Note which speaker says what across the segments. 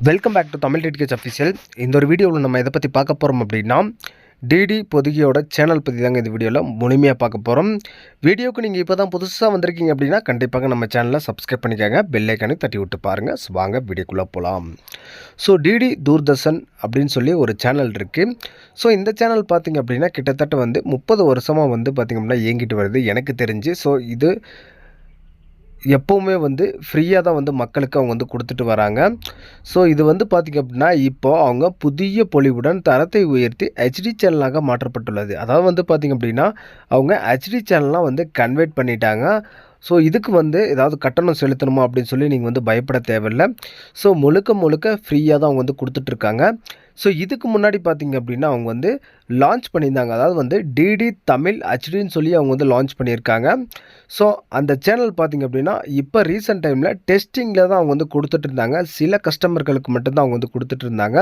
Speaker 1: Welcome back to Tamil DTH official இந்த ஒரு வீடியோவில் நம்ம எதை பற்றி பார்க்க போகிறோம் அப்படின்னா டிடி பொதுகியோட சேனல் பற்றி தாங்க இந்த வீடியோவில் முழுமையாக பார்க்க போகிறோம் வீடியோக்கு நீங்கள் இப்போ தான் புதுசாக வந்திருக்கீங்க அப்படின்னா கண்டிப்பாக நம்ம சேனலை சப்ஸ்கிரைப் பண்ணிக்கோங்க. பெல்லைக்கானே தட்டி விட்டு பாருங்கள் ஸோ வாங்க வீடியோக்குள்ளே போகலாம் ஸோ டிடி தூர்தர்ஷன் அப்படின்னு சொல்லி ஒரு சேனல் இருக்குது ஸோ இந்த சேனல் பார்த்திங்க அப்படின்னா கிட்டத்தட்ட வந்து முப்பது வருஷமாக வந்து பார்த்திங்க அப்படின்னா இயங்கிட்டு வருது. எனக்கு தெரிஞ்சு. ஸோ இது எப்போவுமே வந்து ஃப்ரீயாக தான் வந்து மக்களுக்கு அவங்க வந்து கொடுத்துட்டு வராங்க. ஸோ இது வந்து பார்த்திங்க அப்படின்னா இப்போது அவங்க புதிய பொலிவுடன் தரத்தை உயர்த்தி ஹெச்டி சேனலாக மாற்றப்பட்டுள்ளது. அதாவது வந்து பார்த்திங்க அப்படின்னா அவங்க ஹெச்டி சேனல்லாம் வந்து கன்வெர்ட் பண்ணிட்டாங்க. ஸோ இதுக்கு வந்து ஏதாவது கட்டணம் செலுத்தணுமா அப்படின்னு சொல்லி நீங்கள் வந்து பயப்பட தேவையில்லை. ஸோ முழுக்க முழுக்க ஃப்ரீயாக தான் அவங்க வந்து கொடுத்துட்ருக்காங்க ஸோ இதுக்கு முன்னாடி பார்த்திங்க அப்படின்னா அவங்க வந்து லான்ச் பண்ணியிருந்தாங்க. அதாவது வந்து டிடி தமிழ் ஹச்டின்னு சொல்லி அவங்க வந்து லான்ச் பண்ணியிருக்காங்க. ஸோ அந்த சேனல் பார்த்திங்க அப்படின்னா இப்போ ரீசெண்ட் டைமில் டெஸ்டிங்கில் தான் அவங்க வந்து கொடுத்துட்டு இருந்தாங்க சில கஸ்டமர்களுக்கு மட்டும்தான் அவங்க வந்து கொடுத்துட்டு இருந்தாங்க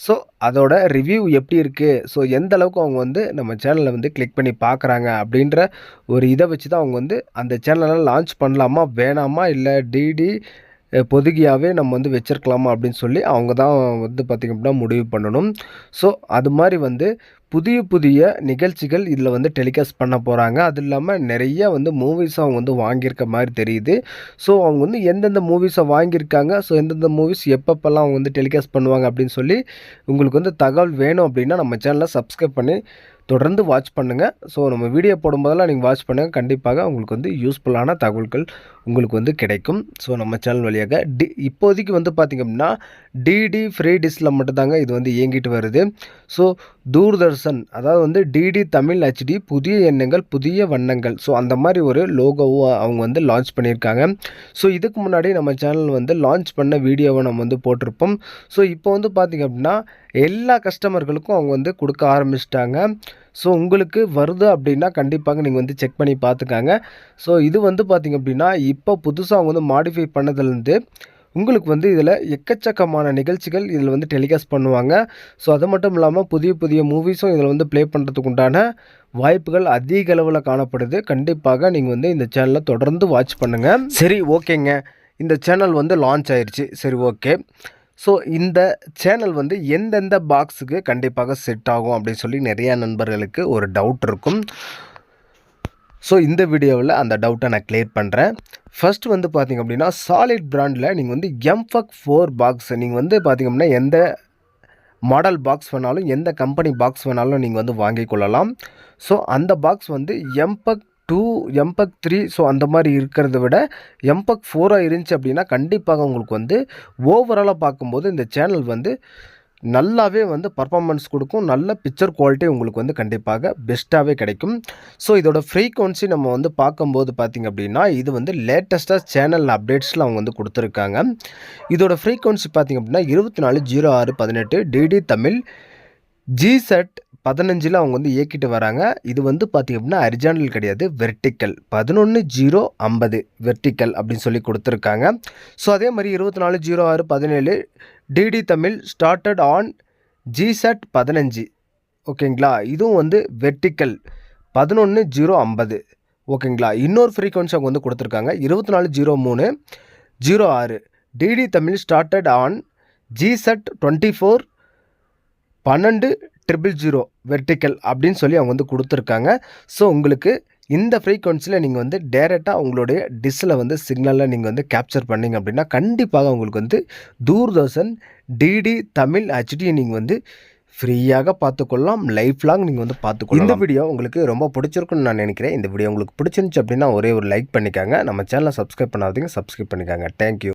Speaker 1: ஸோ அதோட ரிவ்யூ எப்படி இருக்குது ஸோ எந்த அளவுக்கு அவங்க வந்து நம்ம சேனலை வந்து கிளிக் பண்ணி பார்க்குறாங்க அப்படின்ற ஒரு இதை வச்சு தான் அவங்க வந்து அந்த சேனலை லான்ச் பண்ணலாமா வேணாமா இல்லை டிடி பொதுகியாகவே நம்ம வந்து வச்சிருக்கலாமா அப்படின்னு சொல்லி அவங்க தான் வந்து பார்த்திங்க அப்படின்னா முடிவு பண்ணணும். ஸோ அது மாதிரி வந்து புதிய புதிய நிகழ்ச்சிகள் இதில் வந்து டெலிகாஸ்ட் பண்ண போகிறாங்க அது இல்லாமல் நிறைய வந்து மூவிஸ் அவங்க வந்து வாங்கியிருக்க மாதிரி தெரியுது. ஸோ அவங்க வந்து எந்தெந்த மூவிஸை வாங்கியிருக்காங்க. ஸோ எந்தெந்த மூவிஸ் எப்பப்பெல்லாம் அவங்க வந்து டெலிகாஸ்ட் பண்ணுவாங்க அப்படின்னு சொல்லி உங்களுக்கு வந்து தகவல் வேணும் அப்படின்னா நம்ம சேனலை சப்ஸ்கிரைப் பண்ணி தொடர்ந்து வாட்ச் பண்ணுங்கள் ஸோ நம்ம வீடியோ போடும்போதெல்லாம் நீங்கள் வாட்ச் பண்ணுங்கள் கண்டிப்பாக உங்களுக்கு வந்து யூஸ்ஃபுல்லான தகவல்கள் உங்களுக்கு வந்து கிடைக்கும். ஸோ நம்ம சேனல் வழியாக டி இப்போதைக்கு வந்து பார்த்திங்க அப்படின்னா டிடி ஃப்ரீ டிஷில் மட்டும்தாங்க இது வந்து இயங்கிட்டு வருது. ஸோ தூர்தர்ஷன் அதாவது வந்து டிடி தமிழ் ஹெச்டி புதிய எண்ணங்கள் புதிய வண்ணங்கள். ஸோ அந்த மாதிரி ஒரு லோகோவும் அவங்க வந்து லான்ச் பண்ணியிருக்காங்க. ஸோ இதுக்கு முன்னாடி நம்ம சேனல் வந்து லான்ச் பண்ண வீடியோவை நம்ம வந்து போட்டிருப்போம். ஸோ இப்போ வந்து பார்த்திங்க அப்படின்னா எல்லா கஸ்டமர்களுக்கும் அவங்க வந்து கொடுக்க ஆரம்பிச்சிட்டாங்க. ஸோ உங்களுக்கு வருது அப்படின்னா கண்டிப்பாக நீங்கள் வந்து செக் பண்ணி பார்த்துக்காங்க. ஸோ இது வந்து பார்த்திங்க அப்படின்னா இப்போ புதுசாக அவங்க வந்து மாடிஃபை பண்ணதுலேருந்து உங்களுக்கு வந்து இதில் எக்கச்சக்கமான நிகழ்ச்சிகள் இதில் வந்து டெலிகாஸ்ட் பண்ணுவாங்க. ஸோ அது மட்டும் இல்லாமல் புதிய புதிய மூவிஸும் இதில் வந்து ப்ளே பண்ணுறதுக்கு உண்டான வாய்ப்புகள் அதிக அளவில் காணப்படுது. கண்டிப்பாக நீங்கள் வந்து இந்த சேனலை தொடர்ந்து வாட்ச் பண்ணுங்கள் சரி ஓகேங்க. இந்த சேனல் வந்து லான்ச் ஆயிடுச்சு சரி ஓகே. ஸோ இந்த சேனல் வந்து எந்தெந்த பாக்ஸுக்கு கண்டிப்பாக செட் ஆகும் அப்படின்னு சொல்லி நிறையா நண்பர்களுக்கு ஒரு டவுட் இருக்கும். ஸோ இந்த வீடியோவில் அந்த டவுட்டை நான் கிளியர் பண்ணுறேன் ஃபஸ்ட் வந்து பார்த்திங்க அப்படின்னா சாலிட் பிராண்டில் நீங்கள் வந்து எம்ஃபக் ஃபோர் பாக்ஸ் நீங்கள் வந்து பார்த்திங்க அப்படின்னா எந்த மாடல் பாக்ஸ் வேணாலும் எந்த கம்பெனி பாக்ஸ் வேணாலும் நீங்கள் வந்து வாங்கி கொள்ளலாம். ஸோ அந்த பாக்ஸ் வந்து MPEG two MPEG three so அந்த மாதிரி இருக்கிறத விட எம்பக் ஃபோராக இருந்துச்சு அப்படின்னா கண்டிப்பாக உங்களுக்கு வந்து ஓவராலாக பார்க்கும்போது இந்த சேனல் வந்து நல்லாவே வந்து பர்ஃபாமன்ஸ் கொடுக்கும். நல்ல பிக்சர் குவாலிட்டி உங்களுக்கு வந்து கண்டிப்பாக பெஸ்ட்டாகவே கிடைக்கும். ஸோ இதோட ஃப்ரீக்வன்சி நம்ம வந்து பார்க்கும்போது பார்த்திங்க அப்படின்னா இது வந்து லேட்டஸ்ட்டாக சேனல் அப்டேட்ஸில் அவங்க வந்து கொடுத்துருக்காங்க. இதோட ஃப்ரீக்வன்சி பார்த்திங்க அப்படின்னா இருபத்தி நாலு ஜீரோ ஆறு பதினெட்டு டிடி தமிழ். ஜிசெட் பதினஞ்சில் அவங்க வந்து இயக்கிட்டு வராங்க. இது வந்து பார்த்திங்க அப்படின்னா அரிஜானல் கிடையாது. வெர்டிக்கல் பதினொன்று ஜீரோ ஐம்பது வெர்டிக்கல் அப்படின்னு சொல்லி கொடுத்துருக்காங்க. ஸோ அதே மாதிரி இருபத்தி நாலு ஜீரோ ஆறு பதினேழு DD Tamil started on GSAT பதினஞ்சு. ஓகேங்களா? இதுவும் வந்து வெர்டிக்கல் பதினொன்று ஜீரோ ஐம்பது. ஓகேங்களா? இன்னொரு ஃப்ரீக்வன்சி அவங்க வந்து கொடுத்துருக்காங்க. இருபத்தி நாலு ஜீரோ மூணு ஜீரோ ஆறு. DD Tamil started on GSAT twenty four பன்னெண்டு ட்ரிபிள் ஜீரோ வெர்டிக்கல் அப்படின்னு சொல்லி அவங்க வந்து கொடுத்துருக்காங்க. ஸோ உங்களுக்கு இந்த ஃப்ரீக்வன்சியில் நீங்கள் வந்து டேரெக்டாக உங்களுடைய டிஷ்ஷில் வந்து சிக்னலில் நீங்கள் வந்து கேப்சர் பண்ணிங்க அப்படின்னா கண்டிப்பாக உங்களுக்கு வந்து தூர்தர்ஷன் டிடி தமிழ் ஹெச்டி நீங்கள் வந்து ஃப்ரீயாக பார்த்துக்கொள்ளலாம். லைஃப் லாங் நீங்கள் வந்து பார்த்துக்கொள்ளலாம். இந்த வீடியோ உங்களுக்கு ரொம்ப பிடிச்சிருக்குன்னு நான் நினைக்கிறேன். இந்த வீடியோ உங்களுக்கு பிடிச்சிருந்துச்சு அப்படின்னா ஒரே ஒரு லைக் பண்ணிக்காங்க. நம்ம சேனலை சப்ஸ்கிரைப் பண்ணாதீங்க. சப்ஸ்கிரைப் பண்ணிக்காங்க. தேங்க்யூ